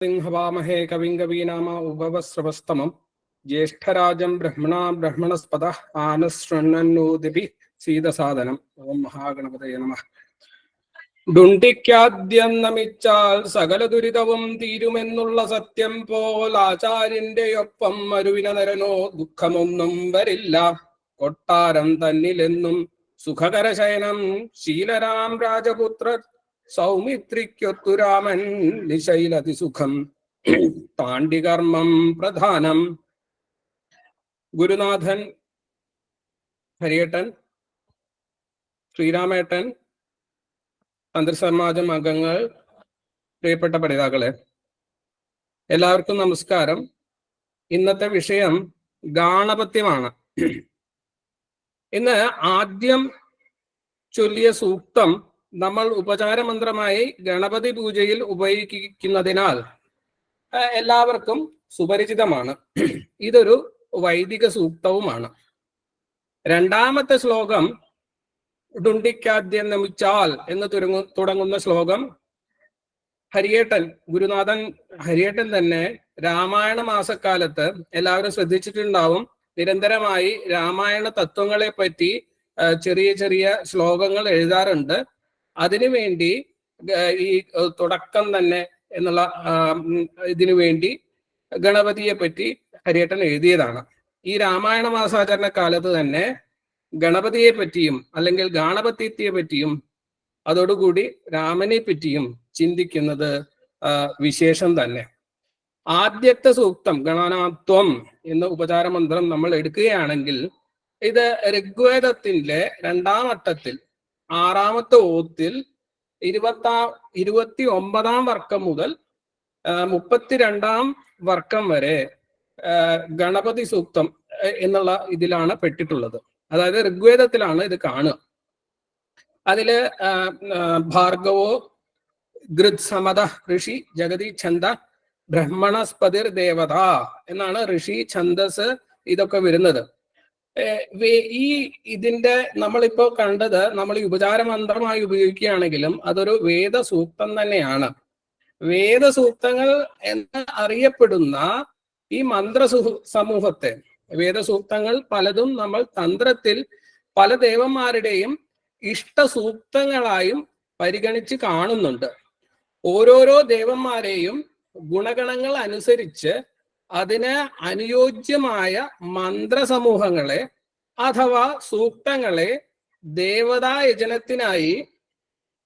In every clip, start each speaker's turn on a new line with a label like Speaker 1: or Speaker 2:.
Speaker 1: സിംഹവാമഹേ കവിം കവീനാമ ഉപവസ്രവസ്തമം ജ്യേഷ്ഠരാജം ബ്രഹ്മണ ബ്രഹ്മണസ്പദ ആനശൃണ്ണന്നോദിപി സീതസാധനം ഓം മഹാഗണപതയ നമ ഡുണ്ടിക്കാദ്യം നമിച്ചാൽ സകല ദുരിതവും തീരുമെന്നുള്ള സത്യം പോൽ ആചാര്യന്റെയൊപ്പം മരുവിന നരനോ ദുഃഖമൊന്നും വരില്ല. കൊട്ടാരം തന്നിലെന്നും സുഖകരശയനം ശീലരാം രാജപുത്രർ സൗമിത്രിക്കൊത്തു രാമൻ നിശൈലതി സുഖം താണ്ടികർമ്മം പ്രധാനം. ഗുരുനാഥൻ ഹരിയേട്ടൻ ശ്രീരാമേട്ടൻ തന്ത്രസമാജം അംഗങ്ങൾ പ്രിയപ്പെട്ട പഠിതാക്കളെ എല്ലാവർക്കും നമസ്കാരം. ഇന്നത്തെ വിഷയം ഗാണപത്യമാണ്. ഇന്ന് ആദ്യം ചൊല്ലിയ സൂക്തം നമ്മൾ ഉപചാരമന്ത്രമായി ഗണപതി പൂജയിൽ ഉപയോഗിക്കുന്നതിനാൽ എല്ലാവർക്കും സുപരിചിതമാണ്. ഇതൊരു വൈദിക സൂക്തവുമാണ്. രണ്ടാമത്തെ ശ്ലോകം ഡുണ്ടിക്കാദ്യം നമിച്ചാൽ എന്ന് തുടങ്ങു തുടങ്ങുന്ന ശ്ലോകം ഹരിയേട്ടൻ ഗുരുനാഥൻ ഹരിയേട്ടൻ തന്നെ രാമായണ മാസക്കാലത്ത് എല്ലാവരും ശ്രദ്ധിച്ചിട്ടുണ്ടാവും നിരന്തരമായി രാമായണ തത്വങ്ങളെ പറ്റി ചെറിയ ചെറിയ ശ്ലോകങ്ങൾ എഴുതാറുണ്ട്. അതിനുവേണ്ടി ഈ തുടക്കം തന്നെ എന്നുള്ള ഇതിനു വേണ്ടി ഗണപതിയെ പറ്റി ഹരിയേട്ടൻ എഴുതിയതാണ്. ഈ രാമായണ മാസാചരണ കാലത്ത് തന്നെ ഗണപതിയെ പറ്റിയും അല്ലെങ്കിൽ ഗാണപത്യത്തെ പറ്റിയും അതോടുകൂടി രാമനെ പറ്റിയും ചിന്തിക്കുന്നത് വിശേഷം തന്നെ. ആദ്യത്തെ സൂക്തം ഗണനാത്വം എന്ന ഉപചാരമന്ത്രം നമ്മൾ എടുക്കുകയാണെങ്കിൽ ഇത് ഋഗ്വേദത്തിന്റെ രണ്ടാം അട്ടത്തിൽ ആറാമത്തെ ഓത്തിൽ ഇരുപത്താ ഇരുപത്തി ഒമ്പതാം വർക്കം മുതൽ മുപ്പത്തിരണ്ടാം വർക്കം വരെ ഗണപതി സൂക്തം എന്നുള്ള ഇതിലാണ് പെട്ടിട്ടുള്ളത്. അതായത് ഋഗ്വേദത്തിലാണ് ഇത് കാണുക. അതിൽ ഭാർഗവോ ഗൃത്സമത ഋഷി ജഗതി ഛന്ദ ബ്രഹ്മണസ്പതിർ ദേവത എന്നാണ് ഋഷി ഛന്ദസ് ഇതൊക്കെ വരുന്നത്. ഈ ഇതിന്റെ നമ്മളിപ്പോ കണ്ടത് നമ്മൾ ഈ ഉപചാരമന്ത്രമായി ഉപയോഗിക്കുകയാണെങ്കിലും അതൊരു വേദസൂക്തം തന്നെയാണ്. വേദസൂക്തങ്ങൾ എന്ന് അറിയപ്പെടുന്ന ഈ മന്ത്ര സമൂഹത്തെ വേദസൂക്തങ്ങൾ പലതും നമ്മൾ തന്ത്രത്തിൽ പല ദേവന്മാരുടെയും ഇഷ്ടസൂക്തങ്ങളായും പരിഗണിച്ച് കാണുന്നുണ്ട്. ഓരോരോ ദേവന്മാരെയും ഗുണഗണങ്ങൾ അനുസരിച്ച് അതിന് അനുയോജ്യമായ മന്ത്രസമൂഹങ്ങളെ അഥവാ സൂക്തങ്ങളെ ദേവതാ യജനത്തിനായി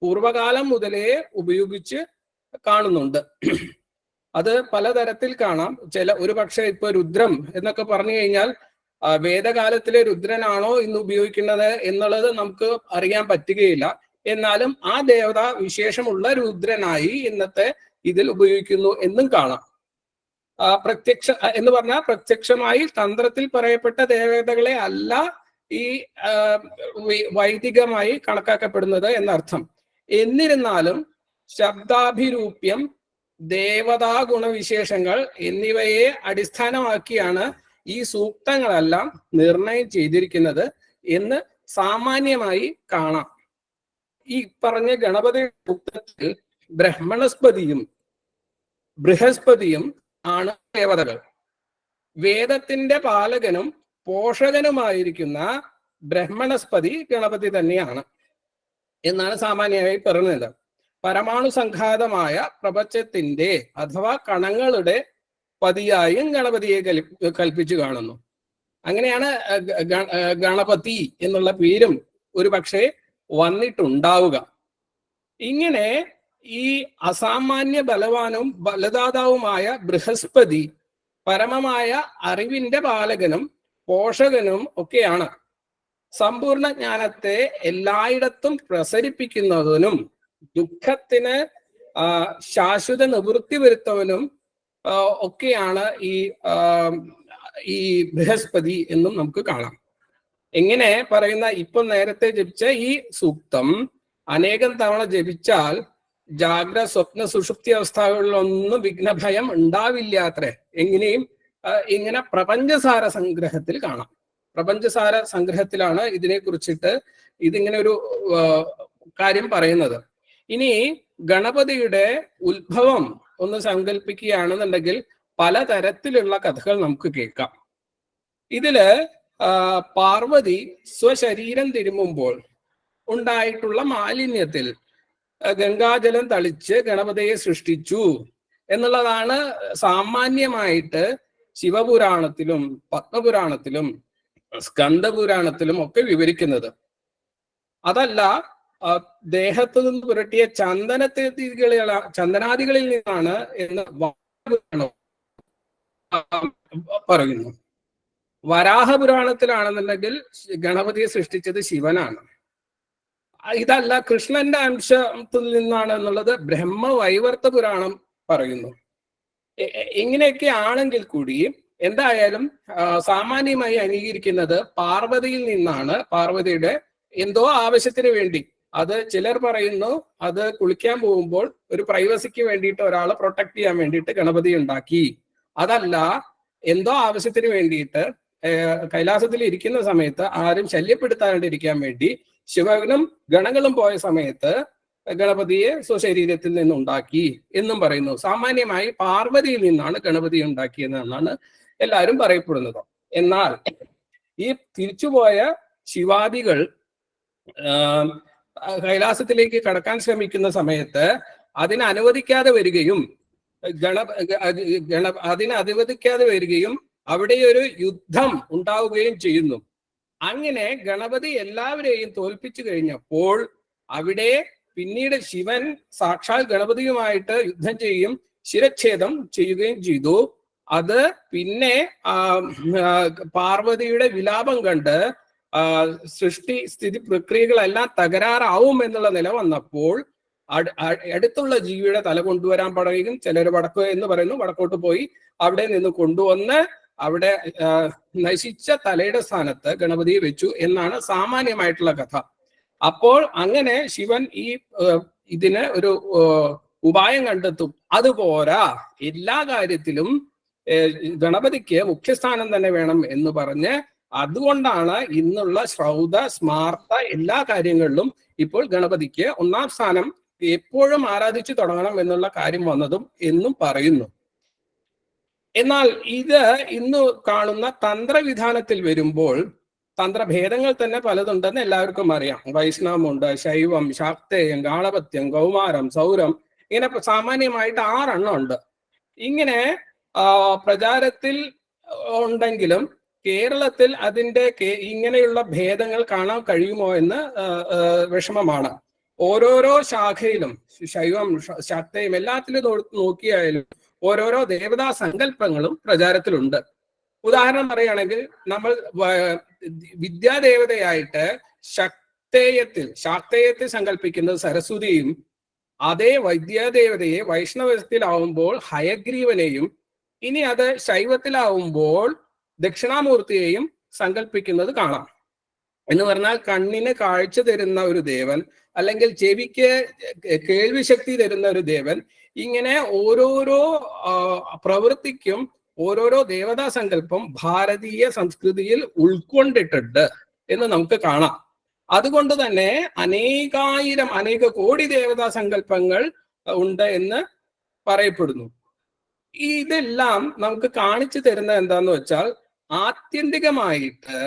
Speaker 1: പൂർവകാലം മുതലേ ഉപയോഗിച്ച് കാണുന്നുണ്ട്. അത് പലതരത്തിൽ കാണാം. ചില ഒരു പക്ഷേ ഇപ്പൊ രുദ്രം എന്നൊക്കെ പറഞ്ഞു കഴിഞ്ഞാൽ വേദകാലത്തിലെ രുദ്രനാണോ ഇന്ന് ഉപയോഗിക്കുന്നത് എന്നുള്ളത് നമുക്ക് അറിയാൻ പറ്റുകയില്ല. എന്നാലും ആ ദേവത വിശേഷമുള്ള രുദ്രനായി ഇന്നത്തെ ഇതിൽ ഉപയോഗിക്കുന്നു എന്നും കാണാം. പ്രത്യക്ഷ എന്ന് പറഞ്ഞാൽ പ്രത്യക്ഷമായി തന്ത്രത്തിൽ പറയപ്പെട്ട ദേവതകളെ അല്ല ഈ വൈദികമായി കണക്കാക്കപ്പെടുന്നത് എന്നർത്ഥം. എന്നിരുന്നാലും ശബ്ദാഭിരൂപ്യം ദേവതാ ഗുണവിശേഷങ്ങൾ എന്നിവയെ അടിസ്ഥാനമാക്കിയാണ് ഈ സൂക്തങ്ങളെല്ലാം നിർണയം ചെയ്തിരിക്കുന്നത് എന്ന് സാമാന്യമായി കാണാം. ഈ പറഞ്ഞ ഗണപതി സൂക്തത്തിൽ ബ്രഹ്മണസ്പതിയും ബൃഹസ്പതിയും ആണ് ദേവതകൾ. വേദത്തിന്റെ പാലകനും പോഷകനുമായിരിക്കുന്ന ബ്രഹ്മണസ്പതി ഗണപതി തന്നെയാണ്. എന്നാണ് സാമാന്യമായി പറയുന്നത് പരമാണു സംഘാതമായ പ്രപഞ്ചത്തിന്റെ അഥവാ കണങ്ങളുടെ പതിയായും ഗണപതിയെ കൽപ്പി കൽപ്പിച്ചു കാണുന്നു. അങ്ങനെയാണ് ഗണപതി എന്നുള്ള പേരും ഒരു പക്ഷേ വന്നിട്ടുണ്ടാവുക. ഇങ്ങനെ ഈ അസാമാന്യ ബലവാനും ബലദാതാവുമായ ബൃഹസ്പതി പരമമായ അറിവിന്റെ പാലകനും പോഷകനും ഒക്കെയാണ്. സമ്പൂർണ ജ്ഞാനത്തെ എല്ലായിടത്തും പ്രസരിപ്പിക്കുന്നതിനും ദുഃഖത്തിന് ശാശ്വത നിവൃത്തി വരുത്തവനും ഒക്കെയാണ് ഈ ഈ ബൃഹസ്പതി എന്നും നമുക്ക് കാണാം. എങ്ങനെ പറയുന്ന ഇപ്പൊ നേരത്തെ ജപിച്ച ഈ സൂക്തം അനേകം തവണ ജപിച്ചാൽ ജാഗ്ര സ്വപ്ന സുഷുപ്തി അവസ്ഥകളിലൊന്നും വിഘ്നഭയം ഉണ്ടാവില്ല അത്രേ എങ്ങനെയും ഇങ്ങനെ പ്രപഞ്ചസാര സംഗ്രഹത്തിൽ കാണാം. പ്രപഞ്ചസാര സംഗ്രഹത്തിലാണ് ഇതിനെ കുറിച്ചിട്ട് ഇതിങ്ങനെ ഒരു കാര്യം പറയുന്നത്. ഇനി ഗണപതിയുടെ ഉത്ഭവം ഒന്ന് സങ്കല്പിക്കുകയാണെന്നുണ്ടെങ്കിൽ പലതരത്തിലുള്ള കഥകൾ നമുക്ക് കേൾക്കാം. ഇതിൽ പാർവതി സ്വശരീരം തിരുമുമ്പോൾ ഉണ്ടായിട്ടുള്ള മാലിന്യത്തിൽ ഗംഗാജലം തളിച്ച് ഗണപതിയെ സൃഷ്ടിച്ചു. എന്നുള്ളതാണ് സാമാന്യമായിട്ട് ശിവപുരാണത്തിലും പത്മപുരാണത്തിലും സ്കന്ദപുരാണത്തിലും ഒക്കെ വിവരിക്കുന്നത്. അതല്ല ദേഹത്തു നിന്ന് പുരട്ടിയ ചന്ദനത്തെ ചന്ദനാദികളിൽ നിന്നാണ് എന്ന് പറയുന്നു. വരാഹ പുരാണത്തിലാണെന്നുണ്ടെങ്കിൽ ഗണപതിയെ സൃഷ്ടിച്ചത് ശിവനാണ്. ഇതല്ല കൃഷ്ണന്റെ അംശത്തിൽ നിന്നാണ് എന്നുള്ളത് ബ്രഹ്മവൈവർത്ത പുരാണം പറയുന്നു. ഇങ്ങനെയൊക്കെ ആണെങ്കിൽ കൂടി എന്തായാലും സാമാന്യമായി അംഗീകരിക്കുന്നത് പാർവതിയിൽ നിന്നാണ്. പാർവതിയുടെ എന്തോ ആവശ്യത്തിന് വേണ്ടി. അത് ചിലർ പറയുന്നു അത് കുളിക്കാൻ പോകുമ്പോൾ ഒരു പ്രൈവസിക്ക് വേണ്ടിയിട്ട് ഒരാളെ പ്രൊട്ടക്ട് ചെയ്യാൻ വേണ്ടിയിട്ട് ഗണപതി ഉണ്ടാക്കി. അതല്ല എന്തോ ആവശ്യത്തിന് വേണ്ടിയിട്ട് കൈലാസത്തിൽ ഇരിക്കുന്ന സമയത്ത് ആരും ശല്യപ്പെടുത്താണ്ടിരിക്കാൻ വേണ്ടി ശിവനും ഗണങ്ങളും പോയ സമയത്ത് ഗണപതിയെ സ്വശരീരത്തിൽ നിന്നുണ്ടാക്കി എന്നും പറയുന്നു. സാമാന്യമായി പാർവതിയിൽ നിന്നാണ് ഗണപതി ഉണ്ടാക്കിയതെന്നാണ് എല്ലാവരും പറയപ്പെടുന്നത്. എന്നാൽ ഈ തിരിച്ചുപോയ ശിവാദികൾ കൈലാസത്തിലേക്ക് കടക്കാൻ ശ്രമിക്കുന്ന സമയത്ത് അതിനെ അനുവദിക്കാതെ വരികയും ഗണ ഗണ അതിനെ അനുവദിക്കാതെ വരികയും അവിടെ ഒരു യുദ്ധം ഉണ്ടാവുകയും ചെയ്യുന്നു. അങ്ങനെ ഗണപതി എല്ലാവരെയും തോൽപ്പിച്ചു കഴിഞ്ഞപ്പോൾ അവിടെ പിന്നീട് ശിവൻ സാക്ഷാൽ ഗണപതിയുമായിട്ട് യുദ്ധം ചെയ്യും ശിരച്ഛേദം ചെയ്യുകയും ചെയ്തു. അത് പിന്നെ പാർവതിയുടെ വിലാപം കണ്ട് സൃഷ്ടി സ്ഥിതി പ്രക്രിയകളെല്ലാം തകരാറാവും എന്നുള്ള നില വന്നപ്പോൾ അടുത്തുള്ള ജീവിയുടെ തല കൊണ്ടുവരാൻ പറയുകയും ചിലർ വടക്ക് എന്ന് പറയുന്നു വടക്കോട്ട് പോയി അവിടെ നിന്ന് കൊണ്ടുവന്ന് അവിടെ നശിച്ച തലയുടെ സ്ഥാനത്ത് ഗണപതിയെ വെച്ചു എന്നാണ് സാമാന്യമായിട്ടുള്ള കഥ. അപ്പോൾ അങ്ങനെ ശിവൻ ഈ ഇതിന് ഒരു ഉപായം കണ്ടെത്തും. അതുപോരാ എല്ലാ കാര്യത്തിലും ഗണപതിക്ക് മുഖ്യസ്ഥാനം തന്നെ വേണം എന്ന് പറഞ്ഞ് അതുകൊണ്ടാണ് ഇന്നുള്ള ശ്രൗത സ്മാർത്ത എല്ലാ കാര്യങ്ങളിലും ഇപ്പോൾ ഗണപതിക്ക് ഒന്നാം സ്ഥാനം എപ്പോഴും ആരാധിച്ചു തുടങ്ങണം എന്നുള്ള കാര്യം വന്നതും എന്നും പറയുന്നു. എന്നാൽ ഇത് ഇന്ന് കാണുന്ന തന്ത്രവിധാനത്തിൽ വരുമ്പോൾ തന്ത്രഭേദങ്ങൾ തന്നെ പലതുണ്ടെന്ന് എല്ലാവർക്കും അറിയാം. വൈഷ്ണവമുണ്ട് ശൈവം ശാക്തേയം ഗാളപത്യം കൗമാരം സൗരം ഇങ്ങനെ സാമാന്യമായിട്ട് ആറെണ്ണം ഉണ്ട്. ഇങ്ങനെ പ്രചാരത്തിൽ ഉണ്ടെങ്കിലും കേരളത്തിൽ അതിന്റെ ഇങ്ങനെയുള്ള ഭേദങ്ങൾ കാണാൻ കഴിയുമോ എന്ന് വിഷമമാണ്. ഓരോരോ ശാഖയിലും ശൈവം ശക്തയും എല്ലാത്തിലും നോക്കിയായാലും ഓരോരോ ദേവതാ സങ്കല്പങ്ങളും പ്രചാരത്തിലുണ്ട്. ഉദാഹരണം പറയുകയാണെങ്കിൽ നമ്മൾ വിദ്യാദേവതയായിട്ട് ശക്തേയത്തിൽ ശാക്തേയത്തിൽ സങ്കല്പിക്കുന്നത് സരസ്വതിയും അതേ വൈദ്യാദേവതയെ വൈഷ്ണവത്തിലാവുമ്പോൾ ഹയഗ്രീവനെയും ഇനി അത് ശൈവത്തിലാവുമ്പോൾ ദക്ഷിണാമൂർത്തിയെയും സങ്കല്പിക്കുന്നത് കാണാം. എന്ന് പറഞ്ഞാൽ കണ്ണിന് കാഴ്ച തരുന്ന ഒരു ദേവൻ അല്ലെങ്കിൽ ചെവിക്ക് കേൾവി ശക്തി തരുന്ന ഒരു ദേവൻ ഇങ്ങനെ ഓരോരോ പ്രവൃത്തിക്കും ഓരോരോ ദേവതാ സങ്കല്പം ഭാരതീയ സംസ്കൃതിയിൽ ഉൾക്കൊണ്ടിട്ടുണ്ട് എന്ന് നമുക്ക് കാണാം. അതുകൊണ്ട് തന്നെ അനേകായിരം അനേക കോടി ദേവതാ സങ്കല്പങ്ങൾ ഉണ്ട് എന്ന് പറയപ്പെടുന്നു. ഇതെല്ലാം നമുക്ക് കാണിച്ചു തരുന്നത് എന്താന്ന് വെച്ചാൽ ആത്യന്തികമായിട്ട്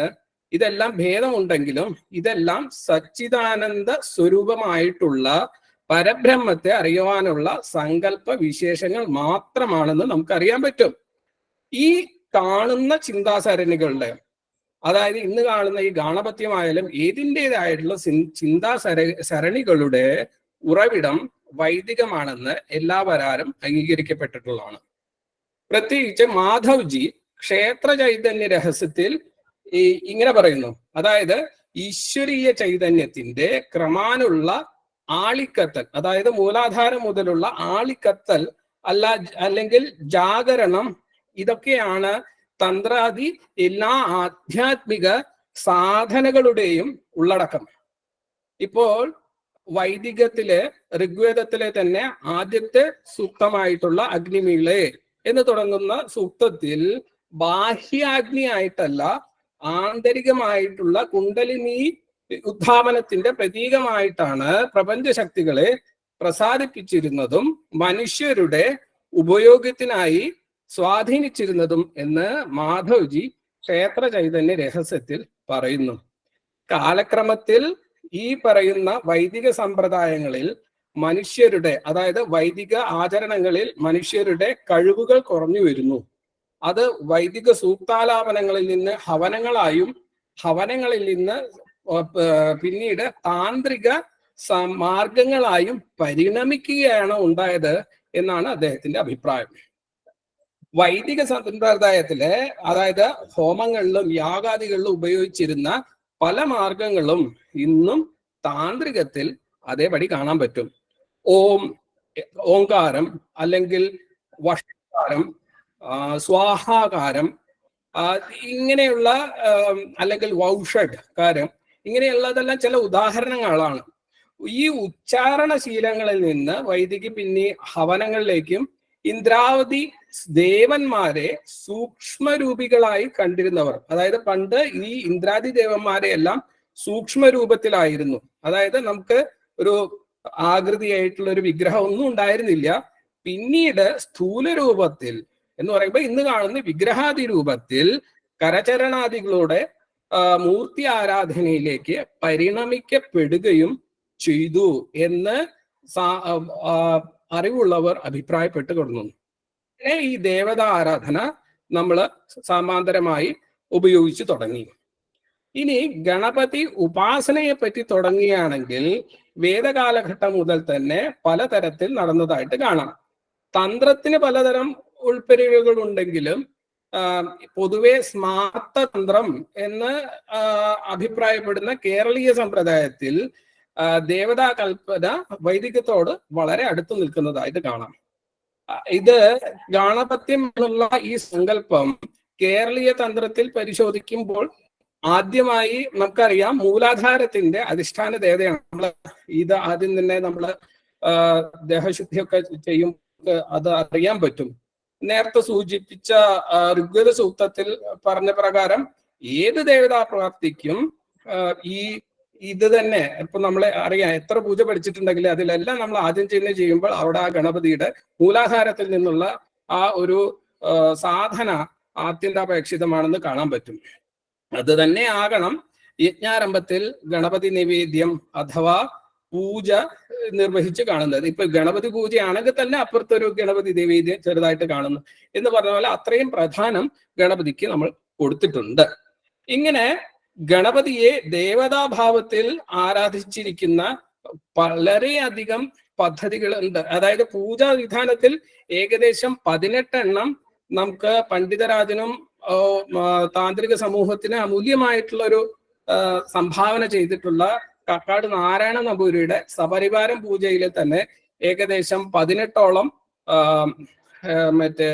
Speaker 1: ഇതെല്ലാം ഭേദമുണ്ടെങ്കിലും ഇതെല്ലാം സച്ചിദാനന്ദ സ്വരൂപമായിട്ടുള്ള പരബ്രഹ്മത്തെ അറിയുവാനുള്ള സങ്കല്പ വിശേഷങ്ങൾ മാത്രമാണെന്ന് നമുക്കറിയാൻ പറ്റും. ഈ കാണുന്ന ചിന്താസരണികളുടെ അതായത് ഇന്ന് കാണുന്ന ഈ ഗാണപത്യമായാലും ഏതിന്റെതായിട്ടുള്ള ചിന്താ സര സരണികളുടെ ഉറവിടം വൈദികമാണെന്ന് എല്ലാവരാരും അംഗീകരിക്കപ്പെട്ടിട്ടുള്ളതാണ്. പ്രത്യേകിച്ച് മാധവ്ജി ക്ഷേത്ര ചൈതന്യ രഹസ്യത്തിൽ ഇങ്ങനെ പറയുന്നു. അതായത് ഈശ്വരീയ ചൈതന്യത്തിന്റെ ക്രമാനുള്ള ആളിക്കത്തൽ അതായത് മൂലാധാരം മുതലുള്ള ആളിക്കത്തൽ അല്ല അല്ലെങ്കിൽ ജാഗരണം ഇതൊക്കെയാണ് തന്ത്രാദി എല്ലാ ആധ്യാത്മിക സാധനകളുടെയും ഉള്ളടക്കം. ഇപ്പോൾ വൈദികത്തിലെ ഋഗ്വേദത്തിലെ തന്നെ ആദ്യത്തെ സൂക്തമായിട്ടുള്ള അഗ്നിമീളെ എന്ന് തുടങ്ങുന്ന സൂക്തത്തിൽ ബാഹ്യാഗ്നി ആയിട്ടല്ല ആന്തരികമായിട്ടുള്ള കുണ്ടലിനി ഉദ്ധാപനത്തിന്റെ പ്രതീകമായിട്ടാണ് പ്രപഞ്ചശക്തികളെ പ്രസാദിപ്പിച്ചിരുന്നതും മനുഷ്യരുടെ ഉപയോഗത്തിനായി സ്വാധീനിച്ചിരുന്നതും എന്ന് മാധവ്ജി ക്ഷേത്ര ചൈതന്യ രഹസ്യത്തിൽ പറയുന്നു. കാലക്രമത്തിൽ ഈ പറയുന്ന വൈദിക സമ്പ്രദായങ്ങളിൽ മനുഷ്യരുടെ അതായത് വൈദിക ആചരണങ്ങളിൽ മനുഷ്യരുടെ കഴിവുകൾ കുറഞ്ഞു വരുന്നു. അത് വൈദിക സൂക്താലാപനങ്ങളിൽ നിന്ന് ഹവനങ്ങളായും ഹവനങ്ങളിൽ നിന്ന് പിന്നീട് താന്ത്രിക മാർഗങ്ങളായും പരിണമിക്കുകയാണ് ഉണ്ടായത് എന്നാണ് അദ്ദേഹത്തിന്റെ അഭിപ്രായം. വൈദിക സമ്പ്രദായത്തിലെ അതായത് ഹോമങ്ങളിലും യാഗാദികളിലും ഉപയോഗിച്ചിരുന്ന പല മാർഗങ്ങളും ഇന്നും താന്ത്രികത്തിൽ അതേപടി കാണാൻ പറ്റും. ഓം ഓങ്കാരം അല്ലെങ്കിൽ വഷകാരം സ്വാഹാകാരം ഇങ്ങനെയുള്ള അല്ലെങ്കിൽ വൗഷഡ് കാരം ഇങ്ങനെയുള്ളതെല്ലാം ചില ഉദാഹരണങ്ങളാണ്. ഈ ഉച്ചാരണ ശീലങ്ങളിൽ നിന്ന് വൈദികി പിന്നെ ഹവനങ്ങളിലേക്കും ഇന്ദ്രാവതി ദേവന്മാരെ സൂക്ഷ്മരൂപികളായി കണ്ടിരുന്നവർ. അതായത് പണ്ട് ഈ ഇന്ദ്രാദി ദേവന്മാരെ എല്ലാം സൂക്ഷ്മ രൂപത്തിലായിരുന്നു അതായത് നമുക്ക് ഒരു ആകൃതിയായിട്ടുള്ള ഒരു വിഗ്രഹം ഒന്നും ഉണ്ടായിരുന്നില്ല. പിന്നീട് സ്ഥൂല രൂപത്തിൽ എന്ന് പറയുമ്പോൾ ഇന്ന് കാണുന്ന വിഗ്രഹാദി രൂപത്തിൽ കരചരണാദികളുടെ മൂർത്തി ആരാധനയിലേക്ക് പരിണമിക്കപ്പെടുകയും ചെയ്തു എന്ന് അറിവുള്ളവർ അഭിപ്രായപ്പെട്ട് കൊടുക്കുന്നു ഈ ദേവത ആരാധന നമ്മൾ സമാന്തരമായി ഉപയോഗിച്ചു തുടങ്ങി. ഇനി ഗണപതി ഉപാസനയെ പറ്റി തുടങ്ങുകയാണെങ്കിൽ വേദകാലഘട്ടം മുതൽ തന്നെ പലതരത്തിൽ നടന്നതായിട്ട് കാണാം. തന്ത്രത്തിന് പലതരം ഉൾപ്പെരിവുകൾ ഉണ്ടെങ്കിലും പൊതുവെ സ്മാർത്ത തന്ത്രം എന്ന് അഭിപ്രായപ്പെടുന്ന കേരളീയ സമ്പ്രദായത്തിൽ ദേവതാ കൽപ്പന വൈദികത്തോട് വളരെ അടുത്തു നിൽക്കുന്നതായിട്ട് കാണാം. ഇത് ഗാണപത്യം എന്നുള്ള ഈ സങ്കല്പം കേരളീയ തന്ത്രത്തിൽ പരിശോധിക്കുമ്പോൾ ആദ്യമായി നമുക്കറിയാം മൂലാധാരത്തിന്റെ അധിഷ്ഠാന ദേവതയാണ് നമ്മൾ ഇത് ആദ്യം തന്നെ നമ്മൾ ദേഹശുദ്ധിയൊക്കെ ചെയ്യും അത് അറിയാൻ പറ്റും. നേരത്തെ സൂചിപ്പിച്ച ഋഗ്വേദ സൂക്തത്തിൽ പറഞ്ഞ പ്രകാരം ഏത് ദേവതാ പ്രാപ്തിക്കും ഈ ഇത് തന്നെ ഇപ്പൊ നമ്മളെ അറിയാം എത്ര പൂജ പഠിച്ചിട്ടുണ്ടെങ്കിൽ അതിലെല്ലാം നമ്മൾ ആദ്യം ചെയ്യുന്ന ചെയ്യുമ്പോൾ അവിടെ ആ ഗണപതിയുടെ മൂലാധാരത്തിൽ നിന്നുള്ള ആ ഒരു സാധന ആത്യന്താപേക്ഷിതമാണെന്ന് കാണാൻ പറ്റും. അത് തന്നെ ആകണം യജ്ഞാരംഭത്തിൽ ഗണപതി നിവേദ്യം അഥവാ പൂജ നിർവഹിച്ച് കാണുന്നത്. ഇപ്പൊ ഗണപതി പൂജയാണെങ്കിൽ തന്നെ അപ്പുറത്തൊരു ഗണപതി ദേവി ചെറുതായിട്ട് കാണുന്നു എന്ന് പറഞ്ഞ പോലെ അത്രയും പ്രധാനം ഗണപതിക്ക് നമ്മൾ കൊടുത്തിട്ടുണ്ട്. ഇങ്ങനെ ഗണപതിയെ ദേവതാഭാവത്തിൽ ആരാധിച്ചിരിക്കുന്ന വളരെയധികം പദ്ധതികളുണ്ട് അതായത് പൂജാ വിധാനത്തിൽ ഏകദേശം പതിനെട്ടെണ്ണം നമുക്ക് പണ്ഡിതരാജനും താന്ത്രിക സമൂഹത്തിന് അമൂല്യമായിട്ടുള്ള ഒരു സംഭാവന ചെയ്തിട്ടുള്ള കക്കാട് നാരായണ നമ്പൂരിയുടെ സപരിവാരം പൂജയിൽ തന്നെ ഏകദേശം പതിനെട്ടോളം മറ്റേ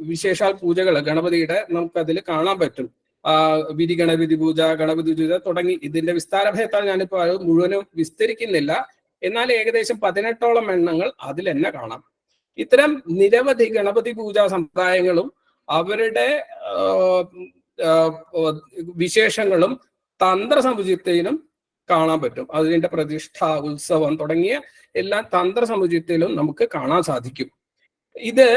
Speaker 1: വിശേഷാൽ പൂജകൾ ഗണപതിയുടെ നമുക്കതിൽ കാണാൻ പറ്റും. വിധി ഗണപതി പൂജ ഗണപതി പൂജ തുടങ്ങി ഇതിന്റെ വിസ്താര ഭേദത്താൽ ഞാനിപ്പോ മുഴുവനും വിസ്തരിക്കുന്നില്ല. എന്നാൽ ഏകദേശം പതിനെട്ടോളം എണ്ണങ്ങൾ അതിൽ തന്നെ കാണാം. ഇത്തരം നിരവധി ഗണപതി പൂജാ സമ്പ്രദായങ്ങളും അവരുടെ വിശേഷങ്ങളും തന്ത്രസമുചിത്തയിലും കാണാൻ പറ്റും. അതിന്റെ പ്രതിഷ്ഠ ഉത്സവം തുടങ്ങിയ എല്ലാ തന്ത്ര സമുചിത്തിലും നമുക്ക് കാണാൻ സാധിക്കും. ഇത്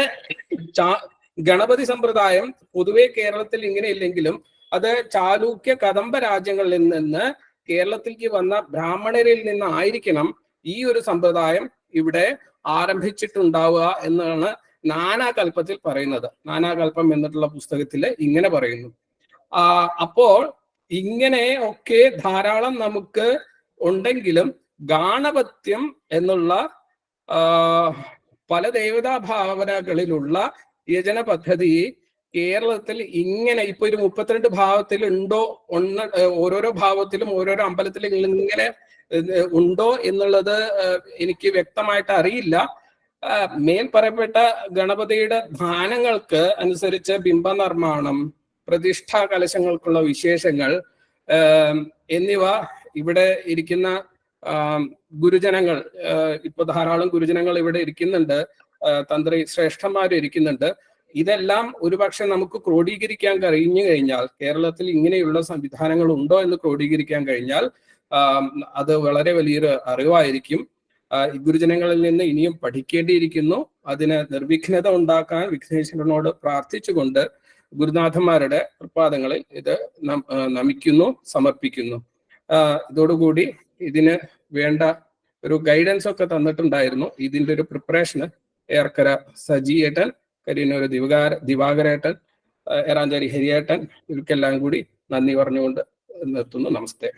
Speaker 1: ഗണപതി സമ്പ്രദായം പൊതുവെ കേരളത്തിൽ ഇങ്ങനെ ഇല്ലെങ്കിലും അത് ചാലൂക്യ കദംബ രാജ്യങ്ങളിൽ നിന്ന് കേരളത്തിലേക്ക് വന്ന ബ്രാഹ്മണരിൽ നിന്നായിരിക്കണം ഈ ഒരു സമ്പ്രദായം ഇവിടെ ആരംഭിച്ചിട്ടുണ്ടാവുക എന്നാണ് നാനാകൽപ്പത്തിൽ പറയുന്നത്. നാനാകൽപ്പം എന്നിട്ടുള്ള പുസ്തകത്തിൽ ഇങ്ങനെ പറയുന്നു. അപ്പോൾ ഇങ്ങനെ ഒക്കെ ധാരാളം നമുക്ക് ഉണ്ടെങ്കിലും ഗാണപത്യം എന്നുള്ള പല ദേവതാ ഭാവനകളിലുള്ള യജന പദ്ധതി കേരളത്തിൽ ഇങ്ങനെ ഇപ്പൊ ഒരു മുപ്പത്തിരണ്ട് ഭാവത്തിൽ ഉണ്ടോ ഒന്ന് ഓരോരോ ഭാവത്തിലും ഓരോരോ അമ്പലത്തിലും ഇങ്ങനെ ഉണ്ടോ എന്നുള്ളത് എനിക്ക് വ്യക്തമായിട്ട് അറിയില്ല. മേൽ പറയപ്പെട്ട ഗണപതിയുടെ ധാനങ്ങൾക്ക് അനുസരിച്ച് ബിംബനിർമ്മാണം പ്രതിഷ്ഠാ കലശങ്ങൾക്കുള്ള വിശേഷങ്ങൾ എന്നിവ ഇവിടെ ഇരിക്കുന്ന ഗുരുജനങ്ങൾ ഇപ്പൊ ധാരാളം ഗുരുജനങ്ങൾ ഇവിടെ ഇരിക്കുന്നുണ്ട് തന്ത്രി ശ്രേഷ്ഠന്മാർ ഇരിക്കുന്നുണ്ട്. ഇതെല്ലാം ഒരുപക്ഷെ നമുക്ക് ക്രോഡീകരിക്കാൻ കഴിഞ്ഞു കഴിഞ്ഞാൽ കേരളത്തിൽ ഇങ്ങനെയുള്ള സംവിധാനങ്ങൾ ഉണ്ടോ എന്ന് ക്രോഡീകരിക്കാൻ കഴിഞ്ഞാൽ അത് വളരെ വലിയൊരു അറിവായിരിക്കും. ഗുരുജനങ്ങളിൽ നിന്ന് ഇനിയും പഠിക്കേണ്ടിയിരിക്കുന്നു. അതിന് നിർവിഘ്നത ഉണ്ടാക്കാൻ വിഘ്നേശ്വരനോട് പ്രാർത്ഥിച്ചുകൊണ്ട് ഗുരുനാഥന്മാരുടെ പാദങ്ങളിൽ ഇത് നമിക്കുന്നു സമർപ്പിക്കുന്നു. ഇതോടുകൂടി ഇതിന് വേണ്ട ഒരു ഗൈഡൻസ് ഒക്കെ തന്നിട്ടുണ്ടായിരുന്നു. ഇതിന്റെ ഒരു പ്രിപ്പറേഷന് ഏർക്കര സജിയേട്ടൻ കരിയന്നൂർ ദിവാകര ദിവാകരേട്ടൻ ഏറാഞ്ചേരി ഹരിയേട്ടൻ ഇവർക്കെല്ലാം കൂടി നന്ദി പറഞ്ഞുകൊണ്ട് നിർത്തുന്നു. നമസ്തേ.